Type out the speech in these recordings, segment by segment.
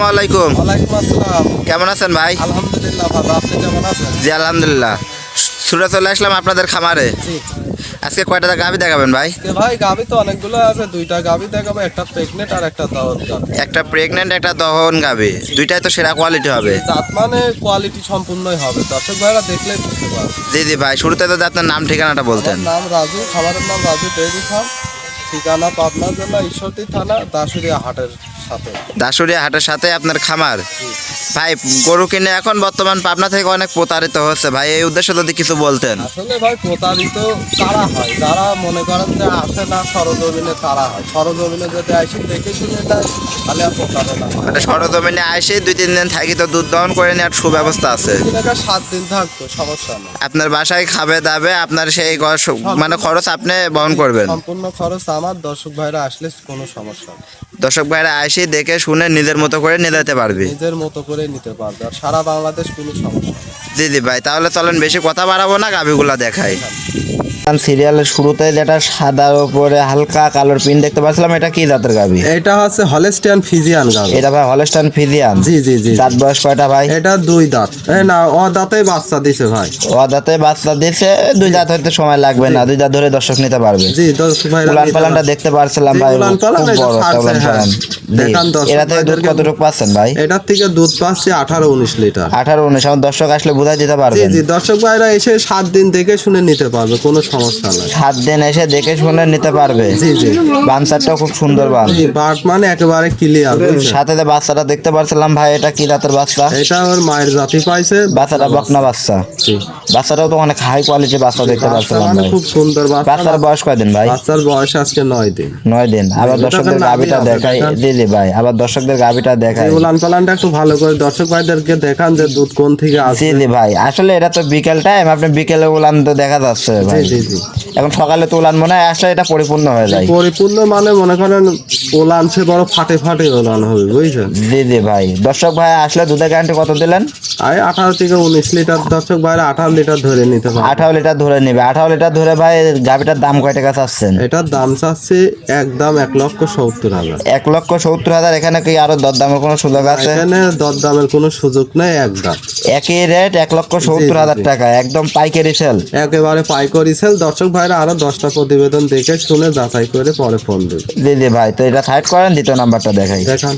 আসসালামু আলাইকুম। ওয়ালাইকুম আসসালাম। কেমন আছেন ভাই? আলহামদুলিল্লাহ ভালো। আপনি কেমন আছেন? জি আলহামদুলিল্লাহ। ছুটে চলে আসলাম আপনাদের খামারে। আজকে কয়টা গাভি দেখাবেন ভাই? ভাই গাবি তো অনেকগুলো আছে। দুইটা গাবি দেখাবো একটা প্রেগনেন্ট আর একটা দাওয়াত গাবি একটা প্রেগনেন্ট একটা দহন গাভি। দুইটাই তো সেরা কোয়ালিটি হবে। জাত মানে কোয়ালিটি সম্পূর্ণই হবে। দর্শক ভাইরা দেখলেই বুঝতে পারবে জি জি ভাই শুরুতে তো আপনার নাম ঠিকানাটা বলতেন। নাম রাজু খাবারের নাম রাজু ডেইরি ফার্ম। ঠিকানা পাবনা জেলা ঈশ্বরদী থানা দাসুরিয়া হাটের দাসুরিয়া হাটের সাথে আপনার খামার? ভাই গরু কিনে এখন বর্তমান পাবনা থেকে অনেক প্রতারিত হচ্ছে। ভাই এই উদ্দেশ্যে যদি কিছু বলতেন। আসলে ভাই প্রতারিত তারা হয়? যারা মনে করেন যে আসে না সরজমিনে তারা হয়। সরজমিনে যদি আসে দেখে শুনে তাহলে আর প্রতারণা মানে সরজমিনে আসে দুই তিন দিন থাকি তো দুধ দহন করে নেওয়ার সুব্যবস্থা আছে। সাত দিন থাকতো সমস্যা আপনার বাসায় খাবে দাবে আপনার সেই মানে খরচ আপনি বহন করবেন? সম্পূর্ণ খরচ আমার দর্শক ভাইরা আসলে কোনো সমস্যা দর্শক ভাইরা আসি দেখে শুনে নিজের মতো করে নিতে পারবে। নিজের মতো করে নিতে পারবে। আর সারা বাংলাদেশ কোনো সমস্যা জি জি ভাই তাহলে চলেন বেশি কথা বাড়াবো না গাভিগুলা দেখাই। সিরিয়ালের শুরুতে যেটা সাদার উপরে হালকা কালোর পিন দেখতে পাচ্ছিলাম এটা কি জাতের গাভি এটা হচ্ছে হলেস্টিয়ান ফিজিয়ান গাবি। এটা ভাই হলস্টান ফিজিয়ান? জি জি জি দাঁত বয়স কয়টা ভাই? এটা দুই দাঁত। এ না ও দাঁতে বাচ্চা দিছে ভাই। ও দাঁতে বাচ্চা দিচ্ছে দুই দাঁত হইতে সময় লাগবে না দুই দাঁত ধরে দর্শক নিতে পারবে। জি দর্শক ভাই উলান পালানটা দেখতে পারছিলাম ভাই উলান পালান এটা উলান হ্যাঁ। পালান। দেখান দর্শক এরা থেকে দুধ। কতটুকু পাচ্ছেন ভাই? এটার থেকে দুধ পাচ্ছি আঠারো উনিশ লিটার। আঠারো উনিশ আমার দর্শক আসলে বুঝাই দিতে জি পারবেন। জি দর্শক ভাইরা এসে সাত দিন দেখে শুনে নিতে পারবে কোনো সমস্যা নাই। সাত দিন এসে দেখে শুনে নিতে পারবে। জি জি। বানসারটাও খুব সুন্দর বান। বাট মানে একেবারে ক্লিয়ার সাথে বাচ্চাটা দেখতে পারছিলাম ভাই এটা কি বাচ্চা? এটা ওর মায়ের জাতি পাইছে। বাচ্চাটা বকনা বাচ্চা। জি। বাচ্চাটাও তো অনেক হাই কোয়ালিটির বাচ্চা দেখতে পাচ্ছিলাম মানে ভাই। খুব সুন্দর বাচ্চা। বাচ্চার বয়স কয়দিন ভাই? বাচ্চার বয়স আজকে নয় দিন। দিন। আবার দর্শকদের গাভিটা দেখাই। জি জি ভাই আবার দর্শকদের দেখাই। উলান পালানটা একটু ভালো করে দর্শক ভাইদেরকে দেখান যে দুধ কোন থেকে জি আসছে। জি ভাই আসলে এটা তো বিকেল টাইম আপনি বিকেলে উলান তো দেখা যাচ্ছে ভাই। জি জি। এখন সকালে তো উলান মনে হয় আসলে এটা পরিপূর্ণ হয়ে যায়। পরিপূর্ণ মানে মনে করেন ওলান সে বড় ফাটে ফাটে ওলান হবে বুঝছেন জি জি ভাই। দর্শক ভাই আসলে দুধের গ্যারান্টি কত দিলেন? আর আঠারো থেকে উনিশ লিটার দর্শক ভাইরা আঠারো লিটার ধরে নিতে পারে আঠারো লিটার ধরে নিবে। আঠারো লিটার ধরে ভাই গাভিটার দাম কয় টাকা চাচ্ছেন? এটার দাম চাচ্ছে একদম এক লক্ষ সত্তর হাজার। এক লক্ষ সত্তর হাজার এখানে কি আরও দরদামের কোনো সুযোগ আছে? এখানে দরদামের কোনো সুযোগ নেই একদম। একই রেট এক লক্ষ সত্তর হাজার। টাকা একদম পাইকারি সেল একেবারে পাইকারি সেল দর্শক ভাইরা আরও দশটা প্রতিবেদন দেখে শুনে যাচাই করে পরে ফোন দেবে জি ভাই তো এটা সাইড করেন দ্বিতীয় নাম্বারটা দেখাই। দেখান।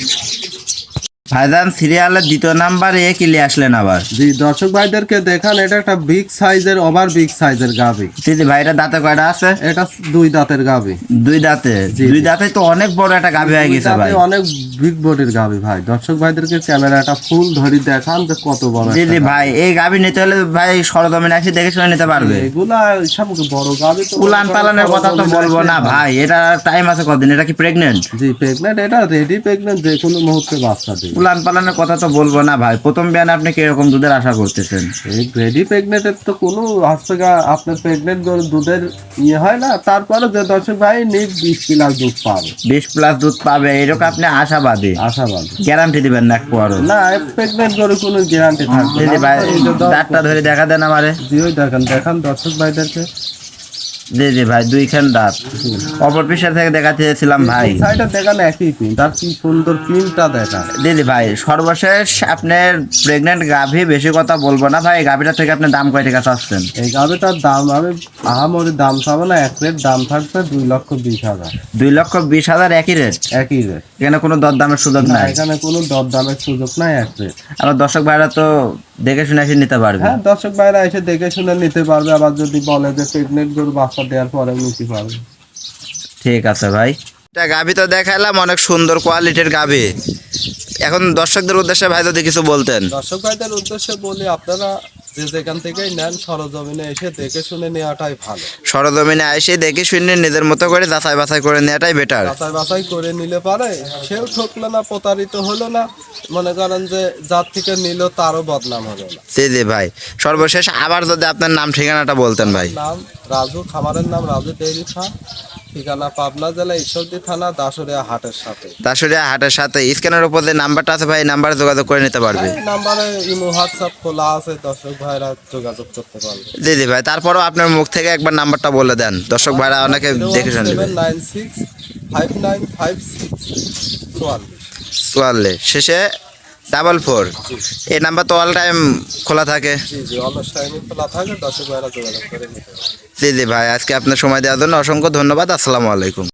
ভাইজান সিরিয়ালের দ্বিতীয় নাম্বার এ কিলে আসলেন আবার। জি দর্শক ভাইদেরকে দেখান এটা একটা বিগ সাইজের ওভার বিগ সাইজের গাভি। জি ভাই এটা দাঁতে কয়টা আছে? এটা দুই দাঁতের গাভি। দুই দাঁতে? দুই দাঁতে তো অনেক বড় একটা গাভি হয়ে গেছে ভাই। অনেক বিগ বডির গাভি ভাই। দর্শক ভাইদেরকে ক্যামেরাটা ফুল ধরি দেখান যে কত বড় জি ভাই এই গাভি নিতে হলে ভাই সরজমিনে আসি দেখে শুনে নিতে পারবে। এগুলা সব বড় গাভি তো উলান পালানের কথা তো বলব না ভাই এটা টাইম আছে কদিন? এটা কি প্রেগনেন্ট জি প্রেগনেন্ট এটা রেডি প্রেগনেন্ট যে কোনো মুহূর্তে বাচ্চা দেবে। উলান পালানের কথা তো বলব না ভাই। প্রথম বিয়ান আপনি কীরকম দুধের আশা করতেছেন? এই রেডি প্রেগনেন্টের তো কোনো হচ্ছে আপনার প্রেগনেন্ট দুধের ইয়ে হয় না তারপরে যে দর্শক ভাই নিট বিশ প্লাস দুধ পাবে। বিশ প্লাস দুধ পাবে এরকম আপনি আশাবাদী? আশাবাদী। গ্যারান্টি দিবেন না আরও? না প্রেগনেন্ট গরু কোনো গ্যারান্টি থাকবে ভাই দাঁতটা ধরে দেখা দেন আমারে। জি ওই দেখেন দেখান দর্শক ভাইদেরকে। জি জি ভাই দুইখান দাঁত। অপর পিসের থেকে দেখাতে চেয়েছিলাম ভাই। সাইডটা দেখানো একই পিন তার কি সুন্দর পিনটা দেখা জি জি ভাই সর্বশেষ আপনার প্রেগনেন্ট গাভী বেশি কথা বলব না ভাই গাভীটা থেকে আপনি দাম কয় টাকা চাচ্ছেন? এই গাভিটার দাম আমি আহামরি দাম চাবো না এক রেট দাম থাকবে দুই লক্ষ বিশ হাজার। দুই লক্ষ বিশ হাজার একই রেট একই রেট এখানে কোনো দরদামের সুযোগ নাই? এখানে কোনো দর দামের সুযোগ নাই এক রেট আমার দর্শক ভাইরা তো দেখে শুনে এসে নিতে পারবে। হ্যাঁ দর্শক ভাইরা এসে দেখে শুনে নিতে পারবে আবার যদি বলে যে প্রেগনেন্ট গরু বাচ্চা দেওয়ার পরে নিতে পারবে। ঠিক আছে ভাই। এটা গাভী তো দেখালাম অনেক সুন্দর কোয়ালিটির গাভী। এখন দর্শকদের উদ্দেশ্যে ভাই যদি কিছু বলতেন। দর্শক ভাইদের উদ্দেশ্যে বলি আপনারা যে যেখান থেকেই নেন সরজমিনে এসে দেখে শুনে নেওয়াটাই ভালো। সরজমিনে এসে দেখে শুনে নিজের মতো করে যাচাই বাছাই করে নেওয়াটাই বেটার বাছাই বাছাই করে নিলে পারে সেও ঠকলো না প্রতারিত হলো না। মনে করেন যে যার থেকে নিল তারও বদনাম হলো না। জি জি ভাই সর্বশেষ আবার যদি আপনার নাম ঠিকানাটা বলতেন ভাই। নাম রাজু খামারের নাম রাজু ডেইরি ফার্ম ঠিকানা পাবনা জেলা ঈশ্বরদী থানা দাসুরিয়া হাটের সাথে। দাসুরিয়া হাটের সাথে। স্ক্যানের উপর যে নাম্বারটা আছে ভাই নাম্বারে যোগাযোগ করে নিতে পারবে। নাম্বারে ইমো হোয়াটসঅ্যাপ খোলা আছে দর্শক ভাইরা যোগাযোগ করতে পারবে। জি জি ভাই তারপরও আপনার মুখ থেকে একবার নাম্বারটা বলে দেন। দর্শক ভাইরা অনেকে দেখে শুনে nine six five nine five six চুয়াল্লিশ। চুয়াল্লিশ। শেষে ডাবল ফোর এই নাম্বার তো অল টাইম খোলা থাকে। জি জি ভাই আজকে আপনার সময় দেওয়ার জন্য অসংখ্য ধন্যবাদ। আসসালামু আলাইকুম।